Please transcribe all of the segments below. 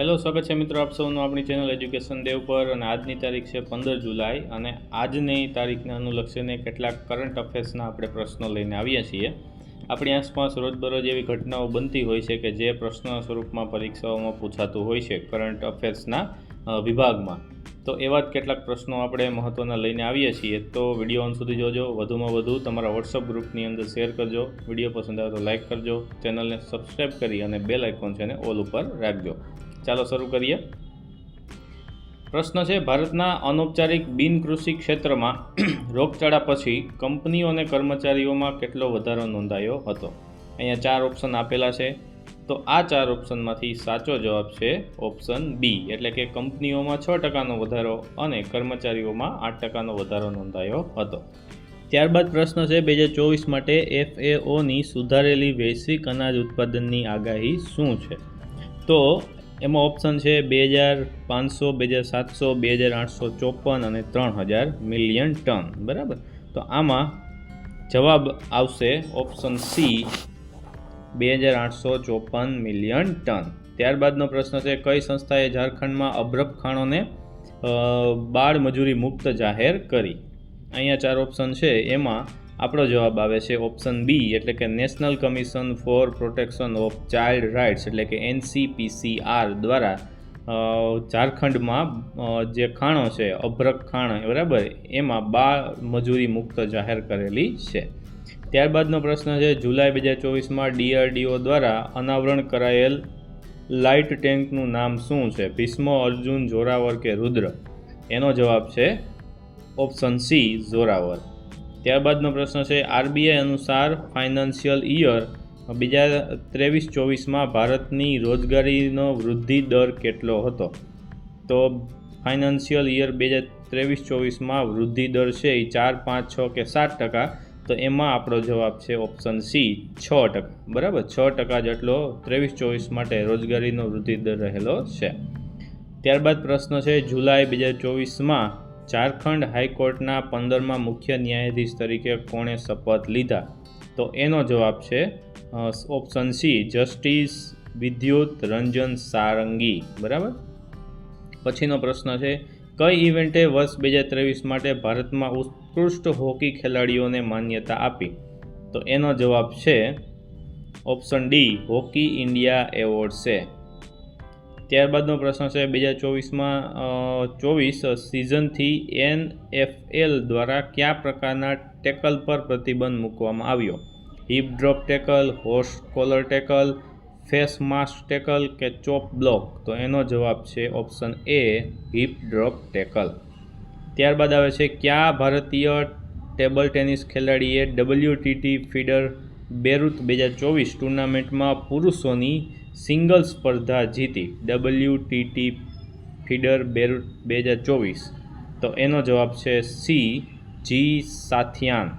Hello, સ્વાગત છે મિત્રો આપ સૌનું આપણી ચેનલ એજ્યુકેશન દેવ પર અને આજની તારીખ છે પંદર જુલાઈ અને આજની તારીખને અનુલક્ષીને કેટલાક કરંટ અફેર્સના આપણે પ્રશ્નો લઈને આવીએ છીએ. આપણી આસપાસ રોજબરોજ એવી ઘટનાઓ બનતી હોય છે કે જે પ્રશ્ન સ્વરૂપમાં પરીક્ષાઓમાં પૂછાતું હોય છે કરંટ અફેર્સના વિભાગમાં. તો એવા જ કેટલાક પ્રશ્નો આપણે મહત્ત્વના લઈને આવીએ છીએ. તો વીડિયો અંત સુધી જોજો, વધુમાં વધુ તમારા વોટ્સઅપ ગ્રુપની અંદર શેર કરજો, વીડિયો પસંદ આવે તો લાઇક કરજો ચેનલને સબસ્ક્રાઈબ કરી અને બેલ આઇકોન છે એને ઓલ ઉપર રાખજો. ચાલો શરૂ કરીએ. પ્રશ્ન છે, ભારતના અનૌપચારિક બિન કૃષિ ક્ષેત્રમાં રોગચાળા પછી કંપનીઓ અને કર્મચારીઓમાં કેટલો વધારો નોંધાયો હતો? અહીંયા ચાર ઓપ્શન આપેલા છે. તો આ ચાર ઓપ્શનમાંથી સાચો જવાબ છે ઓપ્શન બી એટલે કે કંપનીઓમાં છ ટકાનો વધારો અને કર્મચારીઓમાં આઠ ટકાનો વધારો નોંધાયો હતો. ત્યારબાદ પ્રશ્ન છે, બે હજાર ચોવીસ માટે એફએઓની સુધારેલી વૈશ્વિક અનાજ ઉત્પાદનની આગાહી શું છે? તો એમાં ઓપ્શન છે બે હજાર પાંચસો, બે હજાર સાતસો, બે હજાર આઠસો ચોપન અને ત્રણ હજાર મિલિયન ટન, બરાબર? તો આમાં જવાબ આવશે ઓપ્શન સી બે હજાર આઠસો ચોપન મિલિયન ટન. ત્યારબાદનો પ્રશ્ન છે, કઈ સંસ્થાએ ઝારખંડમાં અબ્રબ ખાણોને બાળ મજૂરી મુક્ત જાહેર કરી? અહીંયા ચાર ઓપ્શન છે, એમાં આપણો જવાબ આવે છે ઓપ્શન બી એટલે કે national commission for protection of child rights એટલે કે એનસીપીસીઆર દ્વારા ઝારખંડમાં જે ખાણો છે, અભ્રક ખાણ, બરાબર, એમાં બાળ મજૂરી મુક્ત જાહેર કરેલી છે. ત્યારબાદનો પ્રશ્ન છે, જુલાઈ બે હજાર ચોવીસમાં ડીઆરડીઓ દ્વારા અનાવરણ કરાયેલ લાઇટ ટેન્કનું નામ શું છે? ભીષ્મ, અર્જુન, જોરાવર કે રુદ્ર? એનો જવાબ છે ઓપ્શન સી જોરાવર. ત્યારબાદનો પ્રશ્ન છે, આરબીઆઈ અનુસાર ફાઇનાન્શિયલ યર બીજા ત્રેવીસ ચોવીસમાં ભારતની રોજગારીનો વૃદ્ધિ દર કેટલો હતો? તો ફાઇનાન્શિયલ યર બે હજાર ત્રેવીસ ચોવીસમાં વૃદ્ધિ દર છે એ ચાર, પાંચ, છ કે સાત ટકા. તો એમાં આપણો જવાબ છે ઓપ્શન સી, છ ટકા. બરાબર? છ ટકા જેટલો ત્રેવીસ ચોવીસ માટે રોજગારીનો વૃદ્ધિ દર રહેલો છે. ત્યારબાદ પ્રશ્ન છે, જુલાઈ બે હજાર ચોવીસમાં ઝારખંડ હાઈકોર્ટના પંદરમાં મુખ્ય ન્યાયાધીશ તરીકે કોણે શપથ લીધા? તો એનો જવાબ છે ઓપ્શન સી, જસ્ટિસ વિદ્યુત રંજન સારંગી. બરાબર? પછીનો પ્રશ્ન છે, કઈ ઇવેન્ટે વર્ષ બે હજાર ત્રેવીસ માટે ભારતમાં ઉત્કૃષ્ટ હોકી ખેલાડીઓને માન્યતા આપી? તો એનો જવાબ છે, option D, hockey India award છે. ત્યારબાદનો પ્રશ્ન છે બે હજાર ચોવીસમાં ચોવીસ સિઝનથી એન એફ એલ દ્વારા કયા પ્રકારના ટેકલ પર પ્રતિબંધ મૂકવામાં આવ્યો? Hip drop tackle horse collar tackle face mask tackle કે ચોપ બ્લોક તો એનો જવાબ છે option A hip drop tackle ત્યારબાદ આવે છે કયા ભારતીય ટેબલ ટેનિસ ખેલાડીએ ડબલ્યુટીટી ફીડર બેરુત બે હજાર ચોવીસ ટુર્નામેન્ટમાં પુરુષોની સિંગલ સ્પર્ધા જીતી ડબલ્યુટીટી ફીડર બેર બે હજાર ચોવીસ. તો એનો જવાબ છે સી જી સાથિયાન.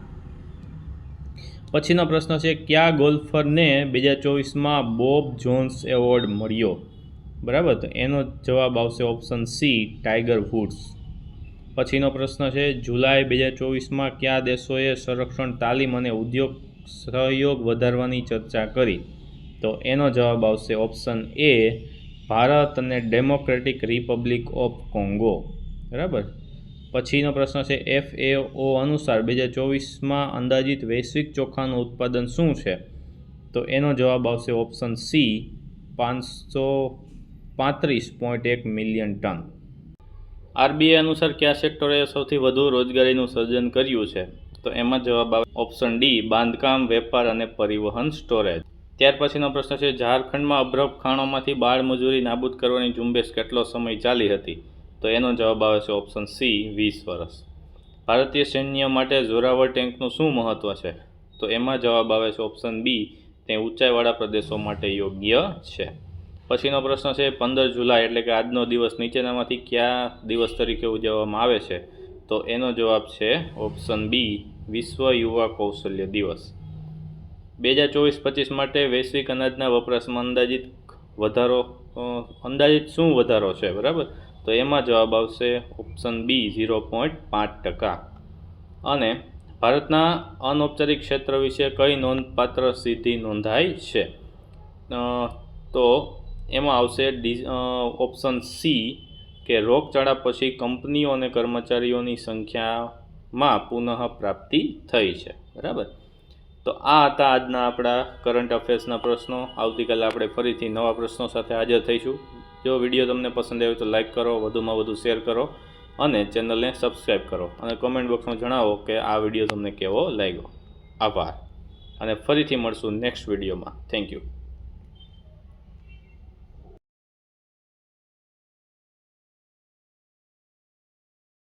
પછીનો પ્રશ્ન છે, કયા ગોલ્ફરને બે હજાર ચોવીસમાં બોબ જોન્સ એવોર્ડ મળ્યો? બરાબર? તો એનો જવાબ આવશે ઓપ્શન સી ટાઈગર વુડ્સ. પછીનો પ્રશ્ન છે, જુલાઈ બે હજાર ચોવીસમાં કયા દેશોએ સંરક્ષણ, તાલીમ અને ઉદ્યોગ સહયોગ વધારવાની ચર્ચા કરી? તો એનો જવાબ આવશે ઓપ્શન એ ભારત અને ડેમોક્રેટિક રિપબ્લિક ઓફ કોંગો બરાબર? પછીનો પ્રશ્ન છે એફ એ ઓ અનુસાર બે હજાર ચોવીસમાં અંદાજિત વૈશ્વિક ચોખાનું ઉત્પાદન શું છે? તો એનો જવાબ આવશે ઓપ્શન સી પાંચસો પાંત્રીસ પોઈન્ટ એક મિલિયન ટન. આરબીઆઈ અનુસાર કયા સેક્ટરે સૌથી વધુ રોજગારીનું સર્જન કર્યું છે? તો એમાં જવાબ આવે ઓપ્શન ડી બાંધકામ, વેપાર અને પરિવહન સ્ટોરેજ ત્યાર પછીનો પ્રશ્ન છે, ઝારખંડમાં અભ્રભ ખાણોમાંથી બાળમજૂરી નાબૂદ કરવાની ઝુંબેશ કેટલો સમય ચાલી હતી? તો એનો જવાબ આવે છે ઓપ્શન સી વીસ વર્ષ. ભારતીય સૈન્ય માટે જોરાવર ટેન્કનું શું મહત્ત્વ છે? તો એમાં જવાબ આવે છે ઓપ્શન બી તે ઊંચાઈવાળા પ્રદેશો માટે યોગ્ય છે. પછીનો પ્રશ્ન છે, પંદર જુલાઈ એટલે કે આજનો દિવસ નીચેનામાંથી કયા દિવસ તરીકે ઉજવવામાં આવે છે? તો એનો જવાબ છે ઓપ્શન બી વિશ્વ યુવા કૌશલ્ય દિવસ. બે હજાર ચોવીસ પચીસ માટે વૈશ્વિક અનાજના વપરાશમાં અંદાજિત વધારો અંદાજિત શું વધારો છે, બરાબર? તો એમાં જવાબ આવશે ઓપ્શન બી ઝીરો પોઈન્ટ પાંચ ટકા. અને ભારતના અનૌપચારિક ક્ષેત્ર વિશે કઈ નોંધપાત્ર સિદ્ધિ નોંધાઈ છે? તો એમાં આવશે ડી ઓપ્શન સી કે રોગચાળા પછી કંપનીઓ અને કર્મચારીઓની સંખ્યામાં પુનઃ પ્રાપ્તિ થઈ છે, બરાબર? તો આ હતા આજના આપણા કરંટ અફેર્સના પ્રશ્નો. આવતીકાલે આપણે ફરીથી નવા પ્રશ્નો સાથે હાજર થઈશું. જો વીડિયો તમને પસંદ આવ્યો તો લાઇક કરો, વધુમાં વધુ શેર કરો અને ચેનલને સબસ્ક્રાઈબ કરો. અને કોમેન્ટ બોક્સમાં જણાવો કે આ વીડિયો તમને કેવો લાગ્યો. આભાર. અને ફરીથી મળશું નેક્સ્ટ વિડીયોમાં. Thank you